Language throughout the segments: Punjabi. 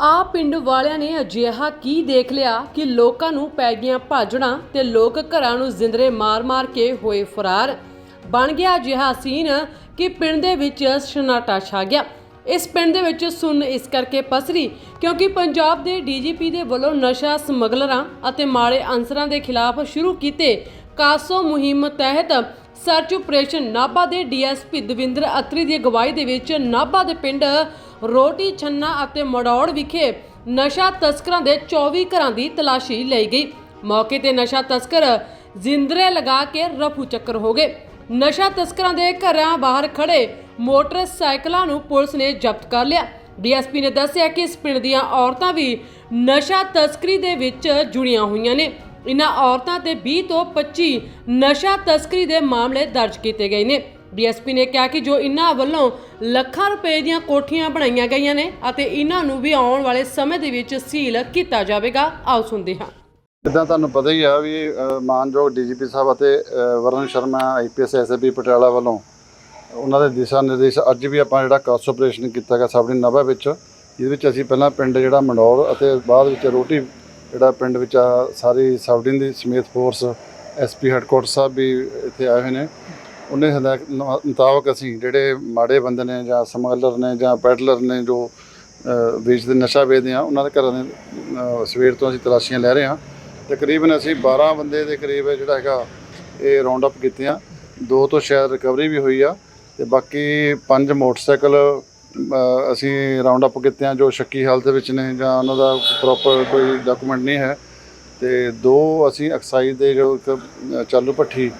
ਆ ਪਿੰਡ ਵਾਲਿਆਂ ਨੇ ਅਜਿਹਾ ਕੀ ਦੇਖ ਲਿਆ ਕਿ ਲੋਕਾਂ ਨੂੰ ਪੈ ਗਈਆਂ ਭਾਜੜਾਂ ਤੇ ਲੋਕ ਘਰਾਂ ਨੂੰ ਜ਼ਿੰਦਰੇ ਮਾਰ-ਮਾਰ ਕੇ ਹੋਏ ਫਰਾਰ? ਬਣ ਗਿਆ ਅਜਿਹਾ ਸੀਨ ਕਿ ਪਿੰਡ ਦੇ ਵਿੱਚ ਸ਼ਨਾਟਾ ਛਾ ਗਿਆ। ਇਸ ਪਿੰਡ ਦੇ ਵਿੱਚ ਸੁੰਨ ਇਸ ਕਰਕੇ ਪਸਰੀ ਕਿਉਂਕਿ ਪੰਜਾਬ ਦੇ ਡੀਜੀਪੀ ਦੇ ਵੱਲੋਂ ਨਸ਼ਾ ਸਮਗਲਰਾਂ ਅਤੇ ਮਾੜੇ ਅਨਸਰਾਂ ਦੇ ਖਿਲਾਫ ਸ਼ੁਰੂ ਕੀਤੇ ਕਾਸੋ ਮੁਹਿੰਮ ਤਹਿਤ ਸਰਚ ਆਪਰੇਸ਼ਨ ਨਾਭਾ ਦੇ ਡੀਐਸਪੀ ਦਵਿੰਦਰ ਅਤਰੀ ਦੀ ਅਗਵਾਈ ਦੇ ਵਿੱਚ ਨਾਭਾ ਦੇ ਪਿੰਡ ਰੋਟੀ, ਛੰਨਾ ਅਤੇ ਮੜੌੜ ਵਿਖੇ ਨਸ਼ਾ ਤਸਕਰਾਂ ਦੇ 24 ਘਰਾਂ ਦੀ ਤਲਾਸ਼ੀ ਲਈ ਗਈ। ਮੌਕੇ ਤੇ ਨਸ਼ਾ ਤਸਕਰ ਜ਼ਿੰਦਰੇ ਲਗਾ ਕੇ ਰਫੂ ਚੱਕਰ ਹੋ ਗਏ। ਨਸ਼ਾ ਤਸਕਰਾਂ ਦੇ ਘਰਾਂ ਬਾਹਰ ਖੜੇ ਮੋਟਰਸਾਈਕਲਾਂ ਨੂੰ ਪੁਲਿਸ ਨੇ ਜ਼ਬਤ ਕਰ ਲਿਆ। ਡੀਐਸਪੀ ਨੇ ਦੱਸਿਆ ਕਿ ਇਸ ਪਿੰਡ ਦੀਆਂ ਔਰਤਾਂ ਵੀ ਨਸ਼ਾ ਤਸਕਰੀ ਦੇ ਵਿੱਚ ਜੁੜੀਆਂ ਹੋਈਆਂ ਨੇ। ਇਨ੍ਹਾਂ ਔਰਤਾਂ ਤੇ 20 ਤੋਂ 25 ਨਸ਼ਾ ਤਸਕਰੀ ਦੇ ਮਾਮਲੇ ਦਰਜ ਕੀਤੇ ਗਏ ਨੇ। ਡੀਐਸਪੀ ਨੇ ਕਿਹਾ ਕਿ ਜੋ ਇਨ੍ਹਾਂ ਵੱਲੋਂ ਲੱਖਾਂ ਰੁਪਏ ਦੀਆਂ ਕੋਠੀਆਂ ਬਣਾਈਆਂ ਗਈਆਂ ਨੇ ਅਤੇ ਇਹਨਾਂ ਨੂੰ ਵੀ ਆਉਣ ਵਾਲੇ ਸਮੇਂ ਦੇ ਵਿੱਚ ਸੀਲ ਕੀਤਾ ਜਾਵੇਗਾ ਆਓ ਸੁਣਦੇ ਹਾਂ। ਜਿੱਦਾਂ ਤੁਹਾਨੂੰ ਪਤਾ ਹੀ ਆ ਵੀ ਅ, ਮਾਨਯੋਗ ਡੀਜੀਪੀ ਸਾਹਿਬ ਅਤੇ ਅ, ਵਰਨ ਸ਼ਰਮਾ ਆਈਪੀਐਸ ਐਸਐਬੀ ਪਟਿਆਲਾ ਵੱਲੋਂ ਉਹਨਾਂ ਦੇ ਦਿਸ਼ਾ ਨਿਰਦੇਸ਼ ਅੱਜ ਵੀ ਆਪਾਂ ਜਿਹੜਾ ਕਾਸ ਆਪਰੇਸ਼ਨ ਕੀਤਾ ਗਿਆ ਸਾਬੜੀ ਨਭਾ ਵਿੱਚ ਜਿਹਦੇ ਵਿੱਚ ਅਸੀਂ ਪਹਿਲਾਂ ਪਿੰਡ ਜਿਹੜਾ ਮੰਡੌਰ ਅਤੇ ਬਾਅਦ ਵਿੱਚ ਰੋਟੀ ਜਿਹੜਾ ਪਿੰਡ ਵਿੱਚ ਆ ਸਾਰੀ ਸਾਬੜੀ ਦੀ ਸਮੇਤ ਫੋਰਸ ਐਸਪੀ ਹੈੱਡਕੁਆਟਰ ਸਾਹਿਬ ਵੀ ਇੱਥੇ ਆਏ ਹੋਏ ਨੇ। ਉਹਨੇ ਹਦਾਇਤ ਮੁਤਾਬਕ ਅਸੀਂ ਜਿਹੜੇ ਮਾੜੇ ਬੰਦੇ ਨੇ ਜਾਂ ਸਮਗਲਰ ਨੇ ਜਾਂ ਪੈਡਲਰ ਨੇ ਜੋ ਅ, ਵੇਚਦੇ ਨਸ਼ਾ ਵੇਚਦੇ ਆ ਉਹਨਾਂ ਦੇ ਘਰਾਂ ਦੇ ਸਵੇਰ ਤੋਂ ਅਸੀਂ ਤਲਾਸ਼ੀਆਂ ਲੈ ਰਹੇ ਹਾਂ। ਤਕਰੀਬਨ ਅਸੀਂ 12 ਬੰਦੇ ਦੇ ਕਰੀਬ ਜਿਹੜਾ ਹੈਗਾ ਇਹ ਰਾਉਂਡ ਅਪ ਕੀਤੇ ਆ। ਦੋ ਤੋਂ ਸ਼ਾਇਦ ਰਿਕਵਰੀ ਵੀ ਹੋਈ ਆ ਤੇ ਬਾਕੀ ਪੰਜ ਮੋਟਰਸਾਈਕਲ ਅਸੀਂ ਰਾਉਂਡ ਅਪ ਕੀਤੇ ਆ ਜੋ ਸ਼ੱਕੀ ਹਾਲਤ ਵਿੱਚ ਨੇ ਜਾਂ ਉਹਨਾਂ ਦਾ ਪ੍ਰੋਪਰ ਕੋਈ ਡਾਕੂਮੈਂਟ ਨਹੀਂ ਹੈ। ਤੇ ਦੋ ਅਸੀਂ ਐਕਸਾਈਜ਼ ਦੇ ਜੋ ਇੱਕ ਚਾਲੂ ਭੱਠੀ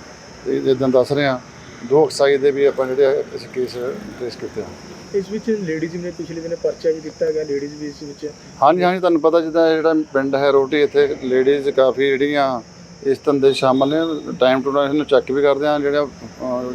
ਤੇ ਜਿੱਦਾਂ ਦੱਸ ਰਹੇ ਆ ਦੋ ਐਕਸਾਈਜ਼ ਦੇ ਵੀ ਆਪਾਂ ਜਿਹੜੇ ਇਸ ਕੇਸ ਟ੍ਰੇਸ ਕੀਤੇ ਆ। ਇਸ ਵਿੱਚ ਲੇਡੀਜ਼ ਨੇ ਪਿਛਲੇ ਦਿਨ ਪਰਚਾ ਵੀ ਦਿੱਤਾ ਗਿਆ ਲੇਡੀਜ਼ ਵੀ ਇਸ ਵਿੱਚ। ਹਾਂਜੀ ਹਾਂਜੀ ਤੁਹਾਨੂੰ ਪਤਾ ਜਿੱਦਾਂ ਜਿਹੜਾ ਪਿੰਡ ਹੈ ਰੋਟੀ ਇੱਥੇ ਲੇਡੀਜ਼ ਕਾਫੀ ਜਿਹੜੀਆਂ ਇਸ ਧੰਦੇ ਸ਼ਾਮਲ ਨੇ ਟਾਈਮ ਟੂ ਟਾਈਮ ਇਹਨੂੰ ਚੈੱਕ ਵੀ ਕਰਦੇ ਆ ਜਿਹੜੇ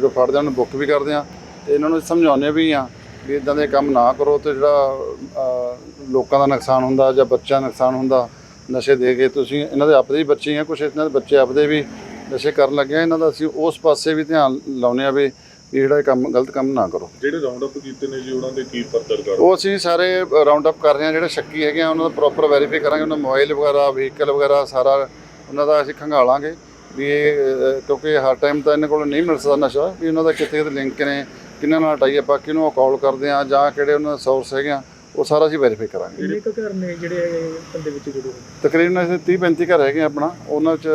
ਜੋ ਫੜਦੇ ਉਹਨੂੰ ਬੁੱਕ ਵੀ ਕਰਦੇ ਆ। ਤੇ ਇਹਨਾਂ ਨੂੰ ਸਮਝਾਉਂਦੇ ਵੀ ਆ ਵੀ ਇਦਾਂ ਦੇ ਕੰਮ ਨਾ ਕਰੋ ਤੇ ਜਿਹੜਾ ਲੋਕਾਂ ਦਾ ਨੁਕਸਾਨ ਹੁੰਦਾ ਜਾਂ ਬੱਚਿਆਂ ਦਾ ਨੁਕਸਾਨ ਹੁੰਦਾ ਨਸ਼ੇ ਦੇ ਕੇ ਤੁਸੀਂ ਇਹਨਾਂ ਦੇ ਆਪਦੇ ਹੀ ਬੱਚੇ ਆ ਕੁਝ ਇਹਨਾਂ ਦੇ ਬੱਚੇ ਆਪਦੇ ਵੀ ਨਸ਼ੇ ਕਰਨ ਲੱਗੇ ਆ ਇਹਨਾਂ ਦਾ ਅਸੀਂ ਉਸ ਪਾਸੇ ਵੀ ਧਿਆਨ ਲਾਉਂਦੇ ਆ ਵੀ ਵੀ ਜਿਹੜਾ ਇਹ ਕੰਮ ਗਲਤ ਕੰਮ ਨਾ ਕਰੋ। ਜਿਹੜੇ ਰਾਉਂਡ ਅਪ ਕੀਤੇ ਨੇ ਜੀ ਉਹਨਾਂ ਦੇ ਕੀ ਪਰਚਾ ਕਰ ਉਹ ਅਸੀਂ ਸਾਰੇ ਰਾਉਂਡ ਅਪ ਕਰ ਰਹੇ ਹਾਂ ਜਿਹੜੇ ਸ਼ੱਕੀ ਹੈਗੇ ਆ ਉਹਨਾਂ ਦਾ ਪ੍ਰੋਪਰ ਵੈਰੀਫਾਈ ਕਰਾਂਗੇ ਉਹਨਾਂ ਮੋਬਾਈਲ ਵਗੈਰਾ ਵਹੀਕਲ ਵਗੈਰਾ ਸਾਰਾ ਉਹਨਾਂ ਦਾ ਅਸੀਂ ਖੰਗਾਲਾਂਗੇ ਵੀ ਇਹ ਕਿਉਂਕਿ ਹਰ ਟਾਈਮ ਤਾਂ ਇਹਨਾਂ ਕੋਲ ਨਹੀਂ ਮਿਲ ਸਕਦਾ ਨਸ਼ਾ ਵੀ ਉਹਨਾਂ ਦਾ ਕਿੱਥੇ ਕਿਤੇ ਲਿੰਕ ਨੇ ਕਿਹਨਾਂ ਨਾਲ ਟਾਈ ਆਪਾਂ ਕਿਹਨੂੰ ਕਾਲ ਕਰਦੇ ਆ ਜਾਂ ਕਿਹੜੇ ਉਹਨਾਂ ਦੇ ਸੋਰਸ ਹੈਗੇ ਆ। ਉਹ ਸਾਰਾ ਅਸੀਂ ਵੈਰੀਫਾਈ ਕਰਾਂਗੇ। ਕਿੰਨੇ ਕੁ ਘਰ ਨੇ ਜਿਹੜੇ ਹੈਗੇ ਬੰਦੇ ਵਿੱਚ ਜੁੜੇ ਹੋਏ? ਤਕਰੀਬਨ ਅਸੀਂ 30 35 ਘਰ ਹੈਗੇ ਆ ਆਪਣਾ। ਉਹਨਾਂ ਵਿੱਚ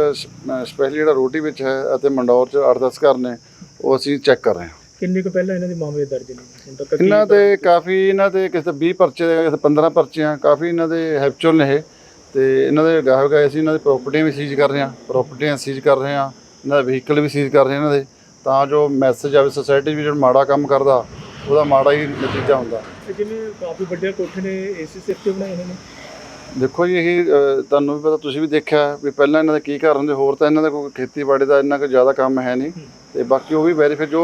ਸਪੈਸ਼ਲੀ ਜਿਹੜਾ ਰੋਟੀ ਵਿੱਚ ਹੈ ਅਤੇ ਮੰਡੌਰ ਚ 8-10 ਘਰ ਨੇ ਉਹ ਅਸੀਂ ਚੈੱਕ ਕਰ ਰਹੇ ਹਾਂ। ਕਿੰਨੇ ਕੁ ਪਹਿਲਾਂ ਇਹਨਾਂ ਦੇ ਮਾਮਲੇ ਦਰਜ ਨੇ? ਹੁਣ ਤੱਕ ਕੀ ਇਹਨਾਂ ਦੇ ਕਾਫੀ ਇਹਨਾਂ ਦੇ ਕਿਸੇ 20 ਪਰਚੇ ਕਿਸੇ 15 ਪਰਚੀਆਂ ਕਾਫੀ ਇਹਨਾਂ ਦੇ ਹੈਪਚੁਅਲ ਨੇ ਇਹ। ਤੇ ਇਹਨਾਂ ਦੇ ਗਾਹ ਗਏ ਅਸੀਂ ਇਹਨਾਂ ਦੀ ਪ੍ਰਾਪਰਟੀਆਂ ਵੀ ਸੀਜ਼ ਕਰ ਰਹੇ ਹਾਂ। ਪ੍ਰਾਪਰਟੀਆਂ ਸੀਜ਼ ਕਰ ਰਹੇ ਹਾਂ ਇਹਨਾਂ ਦਾ ਵਹੀਕਲ ਵੀ ਸੀਜ਼ ਕਰ ਰਹੇ ਹਾਂ ਇਹਨਾਂ ਦੇ। ਤਾਂ ਜੋ ਮੈਸੇਜ ਆਵੇ ਸੋਸਾਇਟੀ ਵੀ ਜਿਹੜਾ ਮਾੜਾ ਕੰਮ ਕਰਦਾ ਉਹਦਾ ਮਾੜਾ ਹੀ ਨਤੀਜਾ ਹੁੰਦਾ। ਤੇ ਜਿਵੇਂ ਕਾਫੀ ਵੱਡੇ ਕੋਠੇ ਨੇ ਏਸੀ ਸਿਰ ਤੇ ਬਣਾਏ ਹੋਏ ਨੇ ਦੇਖੋ ਜੀ ਇਹ ਤੁਹਾਨੂੰ ਵੀ ਪਤਾ ਤੁਸੀਂ ਵੀ ਦੇਖਿਆ ਵੀ ਪਹਿਲਾਂ ਇਹਨਾਂ ਦੇ ਕੀ ਘਰ ਹੁੰਦੇ ਹੋਰ ਤਾਂ ਇਹਨਾਂ ਦਾ ਕੋਈ ਖੇਤੀਬਾੜੀ ਦਾ ਇੰਨਾ ਕੁ ਜ਼ਿਆਦਾ ਕੰਮ ਹੈ ਨਹੀਂ। ਤੇ ਬਾਕੀ ਉਹ ਵੀ ਵੈਰੀਫਾਈ ਜੋ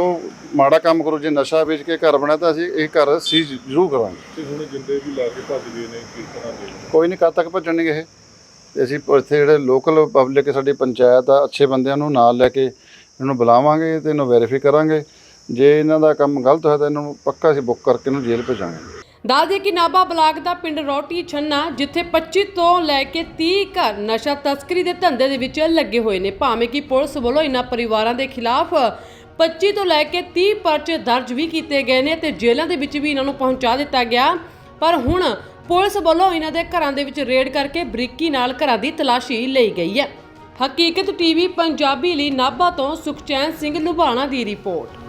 ਮਾੜਾ ਕੰਮ ਕਰੋ ਜੇ ਨਸ਼ਾ ਵੇਚ ਕੇ ਘਰ ਬਣਾਇਆ ਤਾਂ ਅਸੀਂ ਇਹ ਘਰ ਸੀਜ਼ ਜ਼ਰੂਰ ਕਰਾਂਗੇ। ਤੇ ਹੁਣ ਜਿੰਦੇ ਵੀ ਲਾ ਕੇ ਭੱਜ ਗਏ ਨੇ ਕਿਸ ਤਰ੍ਹਾਂ ਦੇ ਕੋਈ ਨਹੀਂ ਕਦ ਤੱਕ ਭੱਜਣਗੇ ਇਹ? ਤੇ ਅਸੀਂ ਇੱਥੇ ਜਿਹੜੇ ਲੋਕਲ ਪਬਲਿਕ ਸਾਡੀ ਪੰਚਾਇਤ ਆ ਅੱਛੇ ਬੰਦਿਆਂ ਨੂੰ ਨਾਲ ਲੈ ਕੇ ਇਹਨੂੰ ਬੁਲਾਵਾਂਗੇ ਤੇ ਇਹਨੂੰ ਵੈਰੀਫਾਈ ਕਰਾਂਗੇ। ਜੇ ਇਹਨਾਂ ਦਾ ਕੰਮ ਗਲਤ ਹੋਇਆ ਤਾਂ ਇਹਨਾਂ ਨੂੰ ਪੱਕਾ ਅਸੀਂ ਬੁੱਕ ਕਰਕੇ ਇਹਨੂੰ ਜੇਲ੍ਹ ਭੇਜਾਂਗੇ। ਦੱਸ ਦਈਏ ਕਿ ਨਾਭਾ ਬਲਾਕ ਦਾ ਪਿੰਡ ਰੋਟੀ ਛੰਨਾ, ਜਿੱਥੇ 25 ਤੋਂ ਲੈ ਕੇ 30 ਘਰ ਨਸ਼ਾ ਤਸਕਰੀ ਦੇ ਧੰਦੇ ਦੇ ਵਿੱਚ ਲੱਗੇ ਹੋਏ ਨੇ। ਭਾਵੇਂ ਕਿ ਪੁਲਿਸ ਵੱਲੋਂ ਇਹਨਾਂ ਪਰਿਵਾਰਾਂ ਦੇ ਖਿਲਾਫ 25 ਤੋਂ ਲੈ ਕੇ 30 ਪਰਚੇ ਦਰਜ ਵੀ ਕੀਤੇ ਗਏ ਨੇ ਤੇ ਜੇਲ੍ਹਾਂ ਦੇ ਵਿੱਚ ਵੀ ਇਹਨਾਂ ਨੂੰ ਪਹੁੰਚਾ ਦਿੱਤਾ ਗਿਆ। ਪਰ ਹੁਣ ਪੁਲਿਸ ਵੱਲੋਂ ਇਹਨਾਂ ਦੇ ਘਰਾਂ ਦੇ ਵਿੱਚ ਰੇਡ ਕਰਕੇ ਬਰੀਕੀ ਨਾਲ ਘਰਾਂ ਦੀ ਤਲਾਸ਼ੀ ਲਈ ਗਈ ਹੈ। ਹਕੀਕਤ ਟੀਵੀ, ਪੰਜਾਬੀ ਲਈ ਨਾਭਾ ਤੋਂ ਸੁਖਚੈਨ ਸਿੰਘ ਲੁਬਾਣਾ ਦੀ ਰਿਪੋਰਟ।